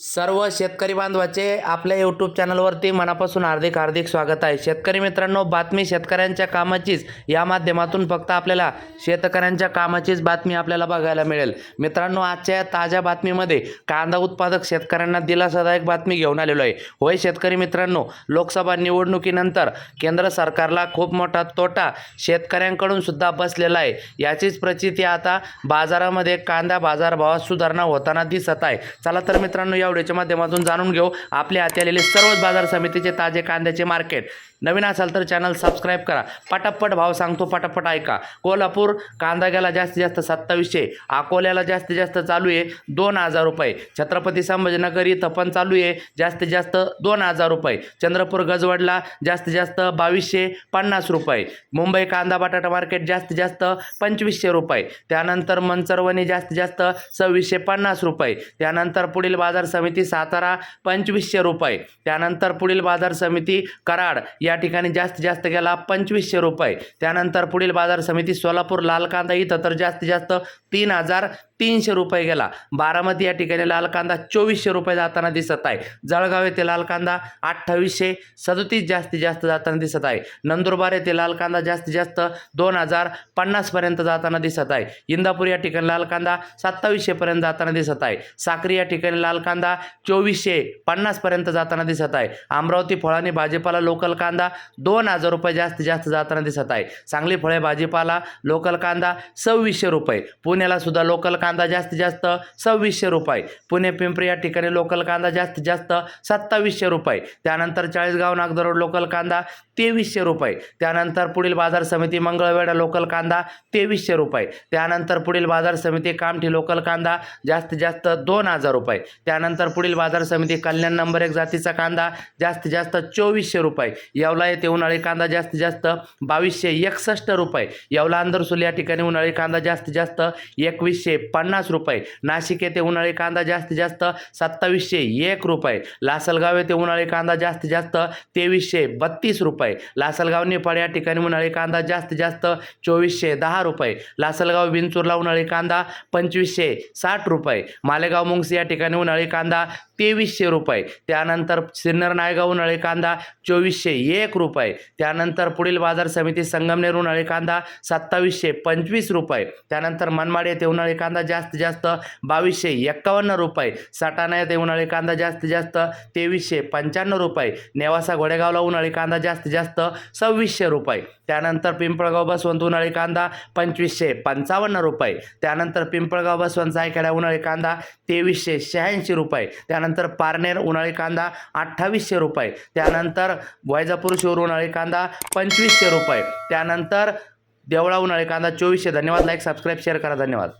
सर्व शेतकरी बांधवाचे आपल्या यूट्यूब चॅनलवरती मनापासून हार्दिक हार्दिक स्वागत आहे. शेतकरी मित्रांनो बातमी शेतकऱ्यांच्या कामाचीच या माध्यमातून फक्त आपल्याला शेतकऱ्यांच्या कामाचीच बातमी आपल्याला बघायला मिळेल. मित्रांनो आजच्या या ताज्या बातमीमध्ये कांदा उत्पादक शेतकऱ्यांना दिलासादायक बातमी घेऊन आलेलो आहे. होय शेतकरी मित्रांनो लोकसभा निवडणुकीनंतर केंद्र सरकारला खूप मोठा तोटा शेतकऱ्यांकडून सुद्धा बसलेला आहे. याचीच प्रचिती आता बाजारामध्ये कांदा बाजारभावात सुधारणा होताना दिसत आहे. चला तर मित्रांनो या व्हिडिओच्या माध्यमातून जाणून घेऊ. आपल्या हाती आलेले सर्वच बाजार समितीचे ताजे कांद्याचे मार्केट. नवीन असाल तर चॅनल सबस्क्राईब करा. पटापट भाव सांगतो पटापट ऐका. कोल्हापूर कांदाग्याला जास्तीत जास्त सत्तावीसशे अकोल्याला जास्तीत जास्त चालू आहे दोन हजार रुपये. छत्रपती संभाजीनगर इथं पण चालू आहे जास्तीत जास्त दोन हजार रुपये. चंद्रपूर गजवडला जास्तीत जास्त बावीसशे पन्नास रुपये. मुंबई कांदा बटाटा मार्केट जास्तीत जास्त पंचवीसशे रुपये. त्यानंतर मनसरवणी जास्तीत जास्त सव्वीसशे पन्नास रुपये. त्यानंतर पुढील बाजार समिती सातारा पंचवीसशे रुपये. त्यानंतर पुढील बाजार समिती कराड या या ठिकाणी जास्तीत जास्त गेला पंचवीसशे रुपये. त्यानंतर पुढील बाजार समिती सोलापूर लाल कांदा इथं तर जास्तीत जास्त तीन हजार तीनशे रुपये गेला. बारामती या ठिकाणी लाल कांदा चोवीसशे रुपये जाताना दिसत आहे. जळगाव येथे लाल कांदा अठ्ठावीसशे सदतीस जास्तीत जास्त जाताना दिसत आहे. नंदुरबार येथे लाल कांदा जास्तीत जास्त दोन हजार पन्नासपर्यंत जाताना दिसत आहे. इंदापूर या ठिकाणी लाल कांदा सत्तावीसशेपर्यंत जाताना दिसत आहे. साक्री या ठिकाणी लाल कांदा चोवीसशे पन्नासपर्यंत जाताना दिसत आहे. अमरावती फळांनी भाजीपाला लोकल कांदा दोन हजार रुपये जास्तीत जास्त जाताना दिसत आहे. सांगली फळे भाजीपाला लोकल कांदा सव्वीसशे रुपये. पुण्याला सुद्धा लोकल कांदा जास्तीत जास्त सव्वीसशे रुपये. पुणे पिंपरी या ठिकाणी लोकल कांदा जास्तीत जास्त सत्तावीसशे रुपये. त्यानंतर चाळीसगाव नागदर रोड लोकल कांदा तेवीसशे रुपये. त्यानंतर पुढील बाजार समिती मंगळवेढा लोकल कांदा तेवीसशे रुपये. त्यानंतर पुढील बाजार समिती कामठी लोकल कांदा जास्तीत जास्त दोन हजार रुपये. त्यानंतर पुढील बाजार समिती कल्याण नंबर एक जातीचा कांदा जास्तीत जास्त चोवीसशे रुपये. येवला येथे उन्हाळी कांदा जास्तीत जास्त बावीसशे एकसष्ट रुपये. येवला अंदरसूल या ठिकाणी उन्हाळी कांदा जास्तीत जास्त एकवीसशे पन्नास रुपये. नाशिक येथे उन्हाळी कांदा जास्तीत जास्त सत्तावीसशे एक रुपये. लासलगाव येथे उन्हाळी कांदा जास्तीत जास्त तेवीसशे बत्तीस रुपये. लासलगाव नेपाळ या ठिकाणी उन्हाळी कांदा जास्तीत जास्त चोवीसशे दहा रुपये. लासलगाव बिंचूरला उन्हाळी कांदा पंचवीसशे साठ रुपये. मालेगाव मुंगसी या ठिकाणी उन्हाळी कांदा तेवीसशे रुपये. त्यानंतर सिन्नर नायगाव उन्हाळी कांदा चोवीसशे एक एक रुपये. त्यानंतर पुढील बाजार समिती संगमनेर उन्हाळी कांदा सत्तावीसशे पंचवीस रुपये. त्यानंतर मनमाड येथे उन्हाळी कांदा जास्तीत जास्त बावीसशे एक्कावन्न रुपये. साटाणा येथे उन्हाळी कांदा जास्तीत जास्त तेवीसशे पंच्याण्णव रुपये. नेवासा घोडेगावला उन्हाळी कांदा जास्तीत जास्त सव्वीसशे रुपये. त्यानंतर पिंपळगाव बसवंत उन्हाळी कांदा पंचवीसशे पंचावन्न रुपये. त्यानंतर पिंपळगाव बसवंत सायखेडा उन्हाळी कांदा तेवीसशे शहाऐंशी रुपये. त्यानंतर पारनेर उन्हाळी कांदा अठ्ठावीसशे रुपये. त्यानंतर वैजापूर शिवर उन्हाळी कांदा पंचवीसशे रुपये. त्यानंतर देवळा उन्हाळी कांदा चोवीसशे. धन्यवाद. लाईक सबस्क्राईब शेअर करा. धन्यवाद.